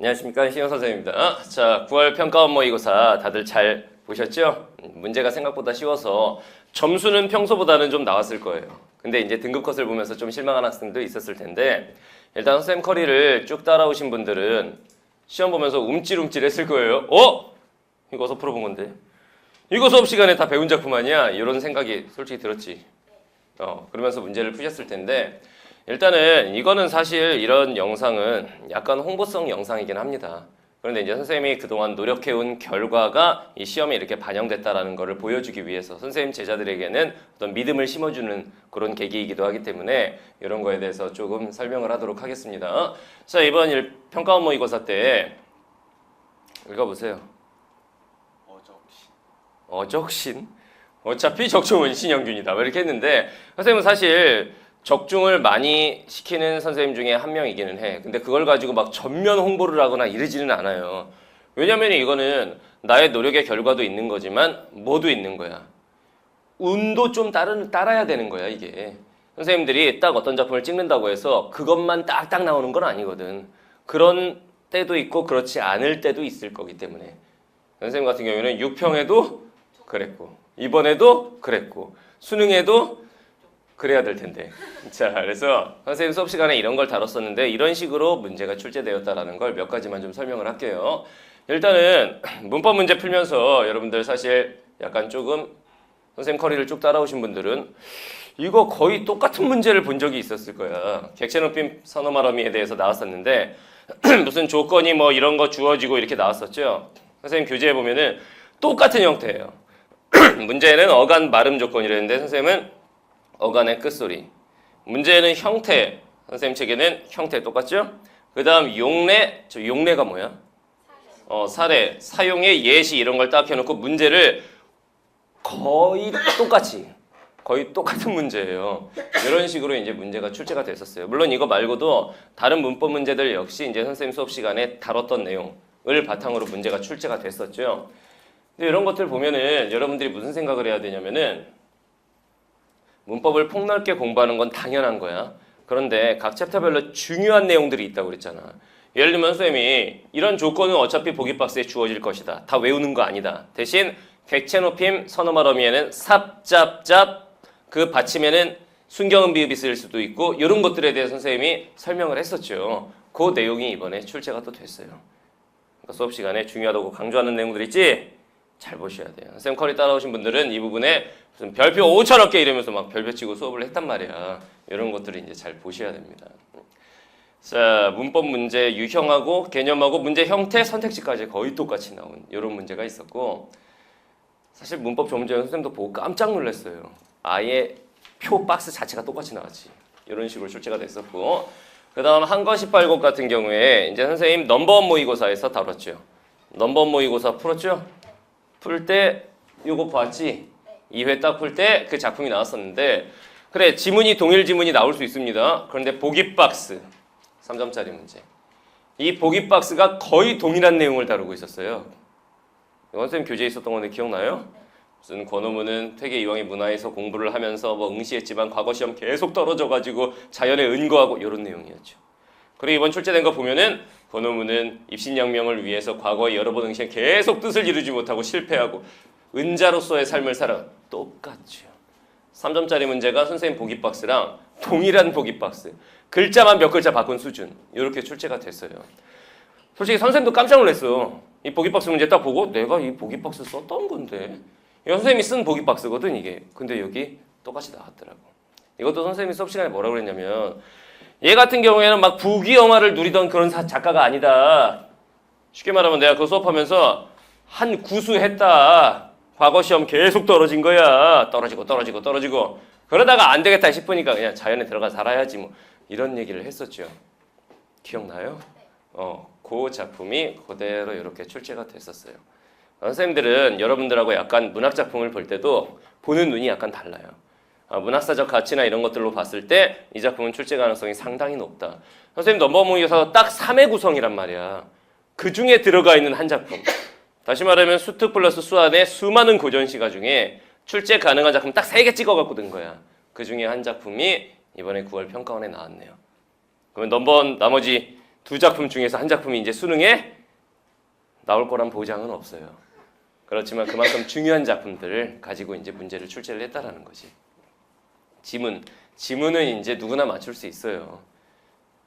안녕하십니까 신영 선생님입니다. 자, 9월 평가원 모의고사 다들 잘 보셨죠? 문제가 생각보다 쉬워서 점수는 평소보다는 좀 나왔을 거예요. 근데 이제 등급 컷을 보면서 좀 실망한 학생도 있었을 텐데 일단 선생님 커리를 쭉 따라오신 분들은 시험 보면서 움찔움찔 했을 거예요. 어? 이거 어서 풀어본 건데. 이거 수업 시간에 다 배운 작품 아니야? 이런 생각이 솔직히 들었지. 어, 그러면서 문제를 푸셨을 텐데 일단은 이거는 사실 이런 영상은 약간 홍보성 영상이긴 합니다. 그런데 이제 선생님이 그동안 노력해온 결과가 이 시험에 이렇게 반영됐다라는 것을 보여주기 위해서 선생님 제자들에게는 어떤 믿음을 심어주는 그런 계기이기도 하기 때문에 이런 거에 대해서 조금 설명을 하도록 하겠습니다. 자 이번 일 평가원 모의고사 때 읽어보세요. 어적시 어적신? 어차피 적중은 신영균이다. 뭐 이렇게 했는데 선생님은 사실 적중을 많이 시키는 선생님 중에 한 명이기는 해. 근데 그걸 가지고 막 전면 홍보를 하거나 이러지는 않아요. 왜냐면 이거는 나의 노력의 결과도 있는 거지만 뭐도 있는 거야. 운도 좀 따르, 따라야 되는 거야, 이게. 선생님들이 딱 어떤 작품을 찍는다고 해서 그것만 딱딱 나오는 건 아니거든. 그런 때도 있고 그렇지 않을 때도 있을 거기 때문에. 선생님 같은 경우에는 6평에도 그랬고, 이번에도 그랬고, 수능에도 그래야 될 텐데. 자, 그래서 선생님 수업 시간에 이런 걸 다뤘었는데 이런 식으로 문제가 출제되었다라는 걸 몇 가지만 좀 설명을 할게요. 일단은 문법 문제 풀면서 여러분들 사실 약간 조금 선생님 커리를 쭉 따라오신 분들은 이거 거의 똑같은 문제를 본 적이 있었을 거야. 객체 높임 선호 말어미에 대해서 나왔었는데 무슨 조건이 뭐 이런 거 주어지고 이렇게 나왔었죠. 선생님 교재에 보면은 똑같은 형태예요. 문제는 어간 발음 조건이랬는데 선생님은 어간의 끝소리. 문제는 형태. 선생님 책에는 형태 똑같죠? 그 다음 용례. 저 용례가 뭐야? 어, 사례. 사용의 예시 이런 걸 딱 해놓고 문제를 거의 똑같이. 거의 똑같은 문제예요. 이런 식으로 이제 문제가 출제가 됐었어요. 물론 이거 말고도 다른 문법 문제들 역시 이제 선생님 수업 시간에 다뤘던 내용을 바탕으로 문제가 출제가 됐었죠. 근데 이런 것들 보면은 여러분들이 무슨 생각을 해야 되냐면은 문법을 폭넓게 공부하는 건 당연한 거야. 그런데 각 챕터별로 중요한 내용들이 있다고 그랬잖아. 예를 들면 선생님이 이런 조건은 어차피 보기 박스에 주어질 것이다. 다 외우는 거 아니다. 대신 객체 높임 선어말 어미에는 삽잡잡 그 받침에는 순경음 비읍이 쓰일 수도 있고 이런 것들에 대해 선생님이 설명을 했었죠. 그 내용이 이번에 출제가 또 됐어요. 그러니까 수업 시간에 중요하다고 강조하는 내용들 있지? 잘 보셔야 돼요. 선생님 커리 따라오신 분들은 이 부분에 무슨 별표 5천억 개 이러면서 막 별표 치고 수업을 했단 말이야. 이런 것들을 이제 잘 보셔야 됩니다. 자, 문법 문제 유형하고 개념하고 문제 형태 선택지까지 거의 똑같이 나온 이런 문제가 있었고 사실 문법 전문제 선생님도 보고 깜짝 놀랐어요. 아예 표 박스 자체가 똑같이 나왔지. 이런 식으로 출제가 됐었고 그 다음 한거 18곡 같은 경우에 이제 선생님 넘버원 모의고사에서 다뤘죠. 넘버원 모의고사 풀었죠? 풀 때 요거 봤지? 2회 딱 풀 때 그 작품이 나왔었는데 그래 지문이 동일 지문이 나올 수 있습니다. 그런데 보기 박스 3점짜리 문제. 이 보기 박스가 거의 동일한 내용을 다루고 있었어요. 원쌤 교재에 있었던 건데 기억나요? 무슨 권오문은 퇴계 이왕의 문화에서 공부를 하면서 뭐 응시했지만 과거 시험 계속 떨어져가지고 자연에 은거하고 이런 내용이었죠. 그리고 이번 출제된 거 보면은 권오문은 입신양명을 위해서 과거에 여러 번 응시에 계속 뜻을 이루지 못하고 실패하고 은자로서의 삶을 살아 똑같죠. 3점짜리 문제가 선생님 보기 박스랑 동일한 보기 박스. 글자만 몇 글자 바꾼 수준. 이렇게 출제가 됐어요. 솔직히 선생님도 깜짝 놀랐어. 이 보기 박스 문제 딱 보고 내가 이 보기 박스 썼던 건데. 이 선생님이 쓴 보기 박스거든 이게. 근데 여기 똑같이 나왔더라고. 이것도 선생님이 수업 시간에 뭐라고 그랬냐면 얘 같은 경우에는 막 부귀영화를 누리던 그런 사- 작가가 아니다. 쉽게 말하면 내가 그 수업하면서 한 구수 했다. 과거 시험 계속 떨어진 거야. 떨어지고 떨어지고 떨어지고. 그러다가 안 되겠다 싶으니까 그냥 자연에 들어가 살아야지 뭐 이런 얘기를 했었죠. 기억나요? 어, 그 작품이 그대로 이렇게 출제가 됐었어요. 선생님들은 여러분들하고 약간 문학 작품을 볼 때도 보는 눈이 약간 달라요. 아, 문학사적 가치나 이런 것들로 봤을 때 이 작품은 출제 가능성이 상당히 높다. 선생님 넘버무에서 딱 3회 구성이란 말이야. 그 중에 들어가 있는 한 작품. 다시 말하면 수특 플러스 수안의 수많은 고전시가 중에 출제 가능한 작품 딱 3개 찍어갖고 든 거야. 그 중에 한 작품이 이번에 9월 평가원에 나왔네요. 그러면 넘버 나머지 두 작품 중에서 한 작품이 이제 수능에 나올 거란 보장은 없어요. 그렇지만 그만큼 중요한 작품들을 가지고 이제 문제를 출제를 했다라는 거지. 지문, 지문은 이제 누구나 맞출 수 있어요.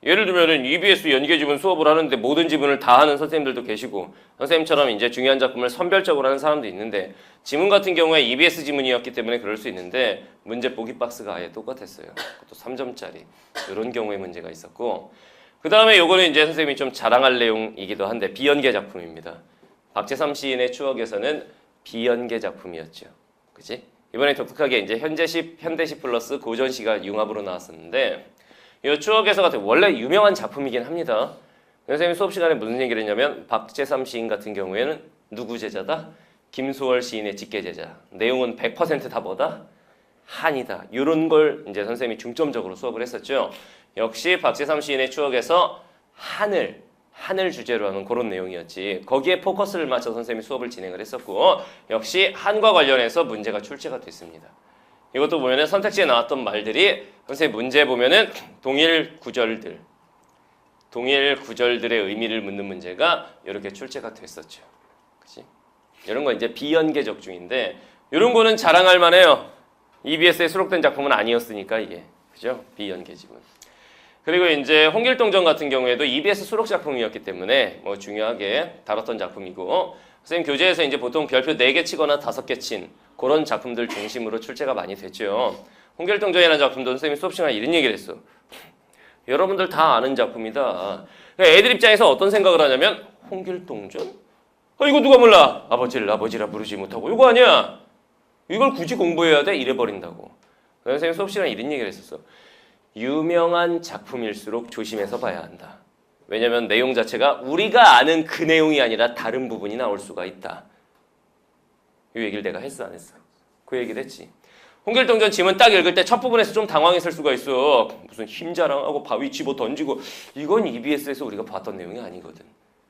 예를 들면은 EBS 연계 지문 수업을 하는데 모든 지문을 다 하는 선생님들도 계시고 선생님처럼 이제 중요한 작품을 선별적으로 하는 사람도 있는데 지문 같은 경우에 EBS 지문이었기 때문에 그럴 수 있는데 문제 보기 박스가 아예 똑같았어요. 그것도 3점짜리 이런 경우에 문제가 있었고 그 다음에 요거는 이제 선생님이 좀 자랑할 내용이기도 한데 비연계 작품입니다. 박재삼 시인의 추억에서는 비연계 작품이었죠. 그지? 이번에 독특하게 이제 현재시, 현대시 플러스 고전시가 융합으로 나왔었는데 이 추억에서 같은 원래 유명한 작품이긴 합니다. 선생님 수업 시간에 무슨 얘기를 했냐면 박재삼 시인 같은 경우에는 누구 제자다? 김소월 시인의 직계 제자. 내용은 100%다 뭐다? 한이다. 이런 걸 이제 선생님이 중점적으로 수업을 했었죠. 역시 박재삼 시인의 추억에서 하늘, 하늘 주제로 하는 그런 내용이었지. 거기에 포커스를 맞춰 선생님이 수업을 진행을 했었고 역시 한과 관련해서 문제가 출제가 됐습니다. 이것도 보면은 선택지에 나왔던 말들이 선생님 문제 보면은 동일 구절들, 동일 구절들의 의미를 묻는 문제가 이렇게 출제가 됐었죠. 그치? 이런 거 이제 비연계적 중인데 이런 거는 자랑할 만해요. EBS에 수록된 작품은 아니었으니까 이게 그죠? 비연계 지문. 그리고 이제 홍길동전 같은 경우에도 EBS 수록 작품이었기 때문에 뭐 중요하게 다뤘던 작품이고 선생님 교재에서 이제 보통 별표 4개 치거나 5개 친 그런 작품들 중심으로 출제가 많이 됐죠. 홍길동전이라는 작품도 선생님이 수업 시간에 이런 얘기를 했어. 여러분들 다 아는 작품이다. 그러니까 애들 입장에서 어떤 생각을 하냐면 홍길동전? 어, 이거 누가 몰라? 아버지를 아버지라 부르지 못하고 이거 아니야. 이걸 굳이 공부해야 돼? 이래 버린다고. 그래서 선생님 수업 시간에 이런 얘기를 했었어. 유명한 작품일수록 조심해서 봐야 한다. 왜냐면 내용 자체가 우리가 아는 그 내용이 아니라 다른 부분이 나올 수가 있다. 이 얘기를 내가 했어 안 했어? 그 얘기를 했지. 홍길동전 지문 딱 읽을 때 첫 부분에서 좀 당황했을 수가 있어. 무슨 힘 자랑하고 바위 집어 던지고 이건 EBS에서 우리가 봤던 내용이 아니거든.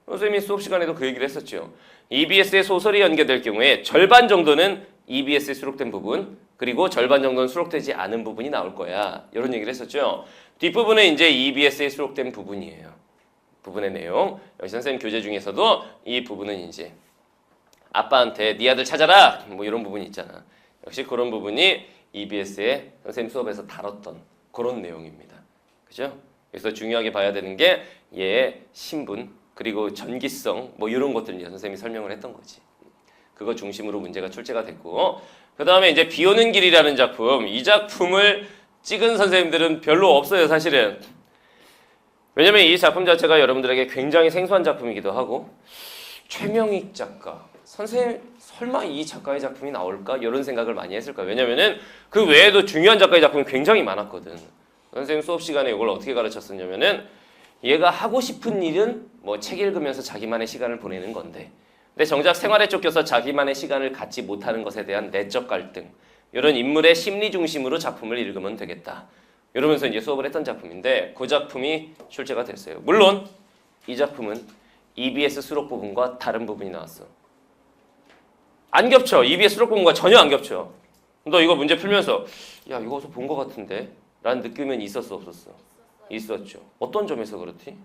선생님이 수업 시간에도 그 얘기를 했었죠. EBS에 소설이 연계될 경우에 절반 정도는 EBS에 수록된 부분 그리고 절반 정도는 수록되지 않은 부분이 나올 거야. 이런 얘기를 했었죠. 뒷부분은 이제 EBS에 수록된 부분이에요. 부분의 내용. 여기 선생님 교재 중에서도 이 부분은 이제 아빠한테 네 아들 찾아라 뭐 이런 부분이 있잖아. 역시 그런 부분이 EBS의 선생님 수업에서 다뤘던 그런 내용입니다. 그죠? 그래서 중요하게 봐야 되는 게 얘의 신분 그리고 전기성 뭐 이런 것들 이제 선생님이 설명을 했던 거지. 그거 중심으로 문제가 출제가 됐고 그 다음에 이제 비 오는 길이라는 작품 이 작품을 찍은 선생님들은 별로 없어요 사실은. 왜냐면 이 작품 자체가 여러분들에게 굉장히 생소한 작품이기도 하고 최명익 작가 선생님 설마 이 작가의 작품이 나올까? 이런 생각을 많이 했을 거예요. 왜냐면은 그 외에도 중요한 작가의 작품이 굉장히 많았거든. 선생님 수업 시간에 이걸 어떻게 가르쳤었냐면은 얘가 하고 싶은 일은 뭐 책 읽으면서 자기만의 시간을 보내는 건데 근데 정작 생활에 쫓겨서 자기만의 시간을 갖지 못하는 것에 대한 내적 갈등. 이런 인물의 심리 중심으로 작품을 읽으면 되겠다. 이러면서 이제 수업을 했던 작품인데 그 작품이 출제가 됐어요. 물론 이 작품은 EBS 수록 부분과 다른 부분이 나왔어. 안 겹쳐. EBS 수록 부분과 전혀 안 겹쳐. 너 이거 문제 풀면서 야 이거 어디서 본 것 같은데? 라는 느낌은 있었어 없었어? 있었죠. 어떤 점에서 그렇지?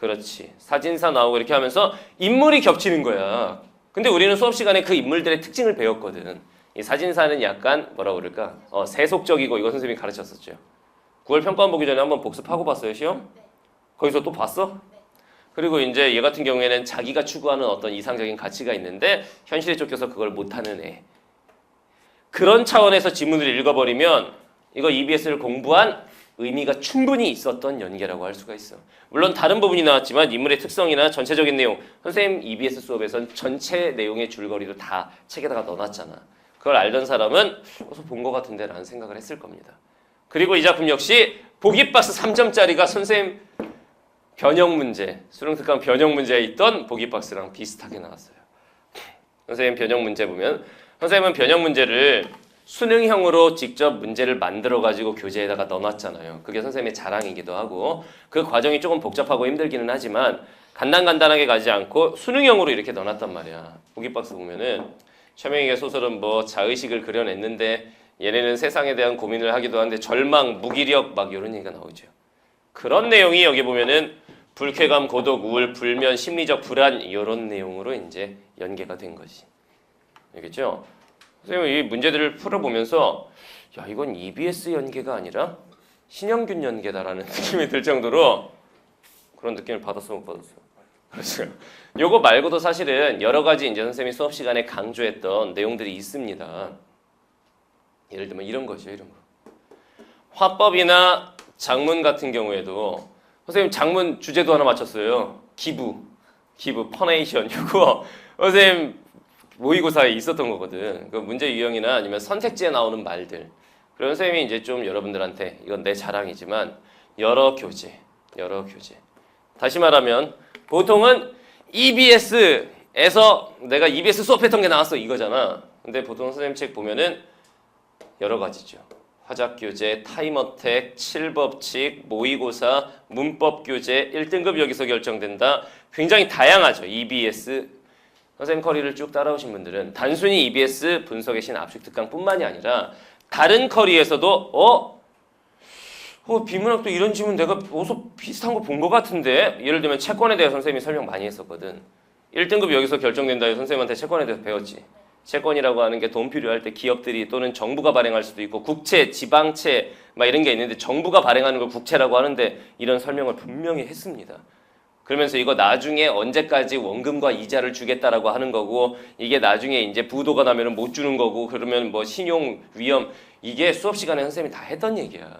그렇지. 사진사 나오고 이렇게 하면서 인물이 겹치는 거야. 근데 우리는 수업 시간에 그 인물들의 특징을 배웠거든. 이 사진사는 약간 뭐라 그럴까? 어, 세속적이고 이거 선생님이 가르쳤었죠. 9월 평가원 보기 전에 한번 복습하고 봤어요, 시험? 네. 거기서 또 봤어? 네. 그리고 이제 얘 같은 경우에는 자기가 추구하는 어떤 이상적인 가치가 있는데 현실에 쫓겨서 그걸 못하는 애. 그런 차원에서 지문을 읽어버리면 이거 EBS를 공부한 의미가 충분히 있었던 연계라고 할 수가 있어. 물론 다른 부분이 나왔지만 인물의 특성이나 전체적인 내용, 선생님 EBS 수업에선 전체 내용의 줄거리도 다 책에다가 넣어놨잖아. 그걸 알던 사람은 어서 본 것 같은데 라는 생각을 했을 겁니다. 그리고 이 작품 역시 보기 박스 3점짜리가 선생님 변형 문제, 수능 특강 변형 문제에 있던 보기 박스랑 비슷하게 나왔어요. 선생님 변형 문제 보면 선생님은 변형 문제를 수능형으로 직접 문제를 만들어 가지고 교재에다가 넣어놨잖아요. 그게 선생님의 자랑이기도 하고 그 과정이 조금 복잡하고 힘들기는 하지만 간단간단하게 가지 않고 수능형으로 이렇게 넣어놨단 말이야. 보기 박스 보면은 최명익의 소설은 뭐 자의식을 그려냈는데 얘네는 세상에 대한 고민을 하기도 하는데 절망, 무기력 막 이런 얘기가 나오죠. 그런 내용이 여기 보면은 불쾌감, 고독, 우울, 불면, 심리적 불안 이런 내용으로 이제 연계가 된 거지. 알겠죠? 선생님 이 문제들을 풀어보면서 야 이건 EBS 연계가 아니라 신영균 연계다라는 느낌이 들 정도로 그런 느낌을 받았어 못 받았어? 그렇죠. 요거 말고도 사실은 여러 가지 이제 선생님이 수업 시간에 강조했던 내용들이 있습니다. 예를 들면 이런 거죠, 이런 거. 화법이나 장문 같은 경우에도 선생님 장문 주제도 하나 맞췄어요. 기부, 기부, 퍼네이션 이거 선생님 모의고사에 있었던 거거든. 그 문제 유형이나 아니면 선택지에 나오는 말들. 그런 선생님이 이제 좀 여러분들한테 이건 내 자랑이지만 여러 교재, 여러 교재. 다시 말하면 보통은 EBS에서 내가 EBS 수업했던 게 나왔어 이거잖아. 근데 보통 선생님 책 보면은 여러 가지죠. 화작 교재, 타임어택, 7법칙, 모의고사, 문법 교재, 1등급 여기서 결정된다. 굉장히 다양하죠. EBS 선생님 커리를 쭉 따라오신 분들은 단순히 EBS 분석의 신 압축 특강뿐만이 아니라 다른 커리에서도 어? 어 비문학도 이런 질문 내가 어디서 비슷한 거 본 것 같은데 예를 들면 채권에 대해 선생님이 설명 많이 했었거든 1등급 여기서 결정된다 해 선생님한테 채권에 대해서 배웠지 채권이라고 하는 게 돈 필요할 때 기업들이 또는 정부가 발행할 수도 있고 국채, 지방채 막 이런 게 있는데 정부가 발행하는 걸 국채라고 하는데 이런 설명을 분명히 했습니다. 그러면서 이거 나중에 언제까지 원금과 이자를 주겠다라고 하는 거고 이게 나중에 이제 부도가 나면은 못 주는 거고 그러면 뭐 신용 위험 이게 수업 시간에 선생님이 다 했던 얘기야.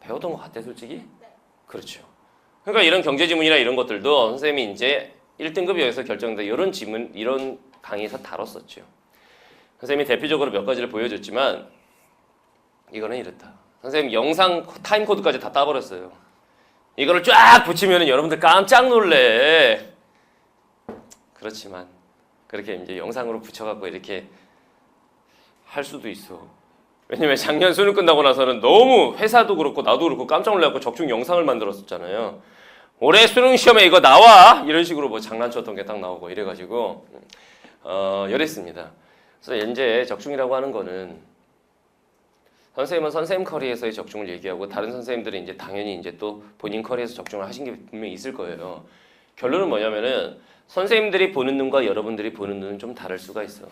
배웠던 것 같아 솔직히? 그렇죠. 그러니까 이런 경제 지문이나 이런 것들도 선생님이 이제 1등급 여기서 결정돼 이런 지문 이런 강의에서 다뤘었죠. 선생님이 대표적으로 몇 가지를 보여줬지만 이거는 이렇다. 선생님 영상 타임 코드까지 다 따버렸어요. 이거를 쫙 붙이면 여러분들 깜짝 놀래. 그렇지만 그렇게 이제 영상으로 붙여갖고 이렇게 할 수도 있어. 왜냐면 작년 수능 끝나고 나서는 너무 회사도 그렇고 나도 그렇고 깜짝 놀라고 적중 영상을 만들었었잖아요. 올해 수능 시험에 이거 나와 이런 식으로 뭐 장난쳤던 게 딱 나오고 이래가지고 어, 이랬습니다. 그래서 현재 적중이라고 하는 거는 선생님은 선생님 커리에서의 적중을 얘기하고 다른 선생님들은 이제 당연히 이제 또 본인 커리에서 적중을 하신 게 분명히 있을 거예요. 결론은 뭐냐면은 선생님들이 보는 눈과 여러분들이 보는 눈은 좀 다를 수가 있어.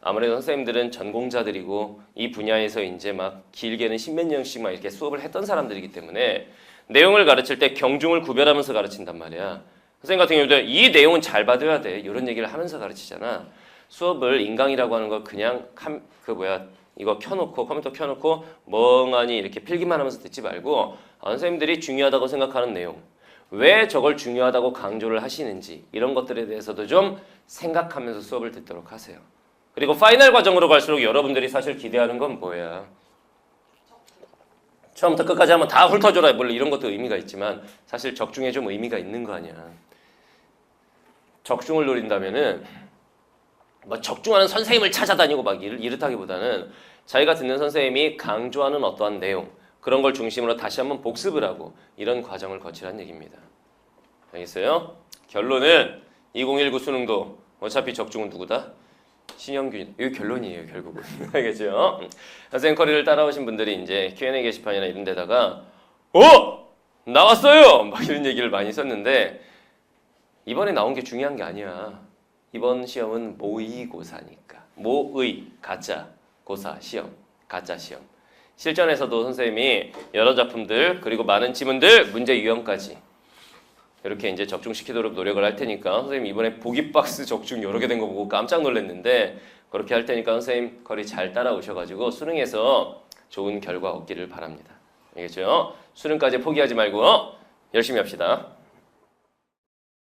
아무래도 선생님들은 전공자들이고 이 분야에서 이제 막 길게는 십몇 년씩 막 이렇게 수업을 했던 사람들이기 때문에 내용을 가르칠 때 경중을 구별하면서 가르친단 말이야. 선생님 같은 경우도 이 내용은 잘 받아야 돼. 이런 얘기를 하면서 가르치잖아. 수업을 인강이라고 하는 거 그냥 캄, 그 뭐야 이거 켜놓고 컴퓨터 켜놓고 멍하니 이렇게 필기만 하면서 듣지 말고 아, 선생님들이 중요하다고 생각하는 내용 왜 저걸 중요하다고 강조를 하시는지 이런 것들에 대해서도 좀 생각하면서 수업을 듣도록 하세요. 그리고 파이널 과정으로 갈수록 여러분들이 사실 기대하는 건 뭐야? 처음부터 끝까지 한번 다 훑어줘라 물론 이런 것도 의미가 있지만 사실 적중에 좀 의미가 있는 거 아니야. 적중을 노린다면은 뭐 적중하는 선생님을 찾아다니고 막 이렇- 이렇다기보다는 자기가 듣는 선생님이 강조하는 어떠한 내용 그런 걸 중심으로 다시 한번 복습을 하고 이런 과정을 거치라는 얘기입니다. 알겠어요? 결론은 2019 수능도 어차피 적중은 누구다? 신영균. 이게 결론이에요, 결국은. 알겠죠? 선생님 커리를 따라오신 분들이 이제 Q&A 게시판이나 이런 데다가 어! 나왔어요! 막 이런 얘기를 많이 썼는데 이번에 나온 게 중요한 게 아니야. 이번 시험은 모의고사니까. 모의, 가짜, 고사, 시험, 가짜 시험. 실전에서도 선생님이 여러 작품들 그리고 많은 지문들 문제 유형까지 이렇게 이제 적중시키도록 노력을 할 테니까 선생님 이번에 보기 박스 적중 여러 개 된 거 보고 깜짝 놀랐는데 그렇게 할 테니까 선생님 거리 잘 따라오셔가지고 수능에서 좋은 결과 얻기를 바랍니다. 알겠죠? 수능까지 포기하지 말고 열심히 합시다.